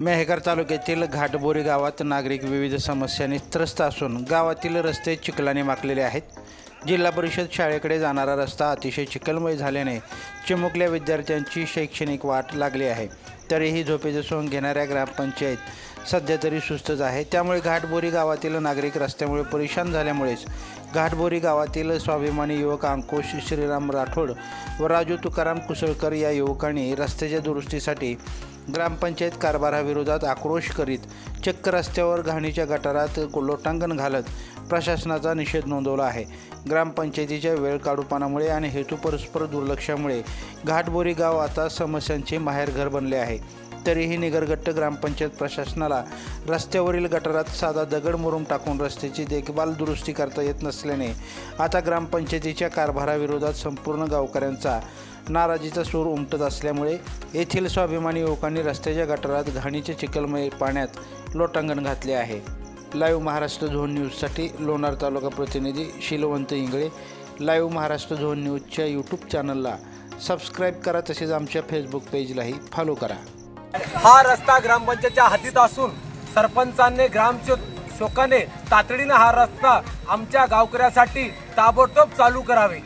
मेहकर तालुक्यातील घाटबोरी गावात नागरिक विविध समस्यांनी त्रस्त असून गावातील रस्ते चिखलाने माखलेले आहेत. जिल्हा परिषद शाळेकडे जाणारा रस्ता अतिशय चिखलमय झाल्याने चिमुकल्या विद्यार्थ्यांची शैक्षणिक वाट लागली आहे. तरीही झोपेचे सोंग घेणाऱ्या ग्रामपंचायत सध्या तरी सुस्तच आहे. त्यामुळे घाटबोरी गावातील नागरिक रस्त्यामुळे परेशान झाल्यामुळेच घाटबोरी गावातील स्वाभिमानी युवक अंकुश श्रीराम राठोड व राजू तुकाराम कुसळकर या युवकांनी रस्त्याच्या दुरुस्तीसाठी ग्रामपंचायत कारभाराविरोधात आक्रोश करीत चक्क रस्त्यावर घाणीच्या गटारात लोटांगण घालत प्रशासनाचा निषेध नोंदवला आहे. ग्रामपंचायतीच्या वेळ काढूपणामुळे आणि हेतू परस्पर दुर्लक्षामुळे घाटबोरी गाव आता समस्यांचे माहेरघर बनले आहे. तरीही निगरगट्ट ग्रामपंचायत प्रशासनाला रस्त्यावरील गटारात साधा दगड मुरुम टाकून रस्त्याची देखभाल दुरुस्ती करता येत नसल्याने आता ग्रामपंचायतीच्या कारभाराविरोधात संपूर्ण गावकऱ्यांचा नाराजीचा सूर उमटत असल्यामुळे येथील स्वाभिमानी युवकांनी रस्त्याच्या गटारात घाणीचे चिखलमय पाण्यात लोटांगण घातले आहे. लाईव्ह महाराष्ट्र झोन न्यूजसाठी लोणार तालुका प्रतिनिधी शिलवंत इंगळे लाईव्ह महाराष्ट्र झोन न्यूजच्या यूट्यूब चॅनलला सबस्क्राईब करा तसेच आमच्या फेसबुक पेजलाही फॉलो करा. हा रस्ता ग्रामपंचायतच्या हातीत असून सरपंचांनी ग्रामशो शोकाने तातडीनं हा रस्ता आमच्या गावकऱ्यासाठी ताबडतोब चालू करावे.